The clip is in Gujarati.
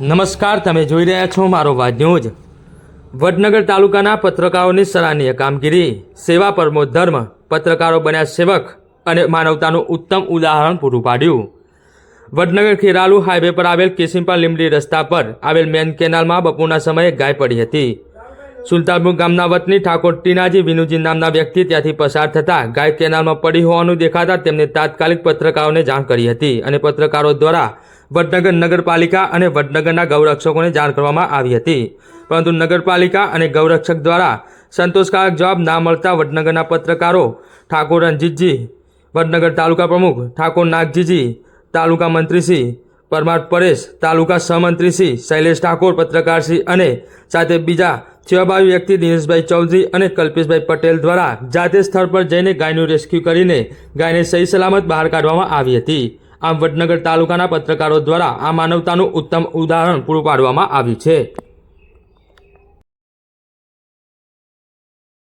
નમસ્કાર, તમે જોઈ રહ્યા છો મારો વાત ન્યૂઝ. વડનગર તાલુકાના પત્રકારોની સરાહનીય કામગીરી. સેવા પરમો ધર્મ, પત્રકારો બન્યા સેવક અને માનવતાનું ઉત્તમ ઉદાહરણ પૂરું પાડ્યું. વડનગર ખેરાલુ હાઈવે પર આવેલ કેસિમ્પા લીમડી રસ્તા પર આવેલ મેન કેનાલમાં બપોરના સમયે ગાય પડી હતી. સુલતાનપુર ગામના વતની ઠાકોર ટીનાજી વિનુજી નામના વ્યક્તિ ત્યાંથી પસાર થતાં ગાય કેનાલમાં પડી હોવાનું દેખાતા તેમને તાત્કાલિક પત્રકારોને જાણ કરી હતી અને પત્રકારો દ્વારા વડનગર નગરપાલિકા અને વડનગરના ગૌરક્ષકોને જાણ કરવામાં આવી હતી. પરંતુ નગરપાલિકા અને ગૌરક્ષક દ્વારા સંતોષકારક જવાબ ના મળતા વડનગરના પત્રકારો ઠાકોર રણજીતજી, વડનગર તાલુકા પ્રમુખ ઠાકોર નાગજીજી, તાલુકા મંત્રીશ્રી પરમાર પરેશ, તાલુકા સહમંત્રીશ્રી શૈલેષ ઠાકોર પત્રકારશ્રી અને સાથે બીજા સેવાભાવી વ્યક્તિ દિનેશભાઈ ચૌધરી અને કલ્પેશભાઈ પટેલ દ્વારા જાતે સ્થળ પર જઈને ગાયનું રેસ્ક્યુ કરીને ગાયને સહી સલામત બહાર કાઢવામાં આવી હતી. આમ વડનગર તાલુકાના પત્રકારો દ્વારા આ માનવતાનું ઉત્તમ ઉદાહરણ પૂરું પાડવામાં આવ્યું છે.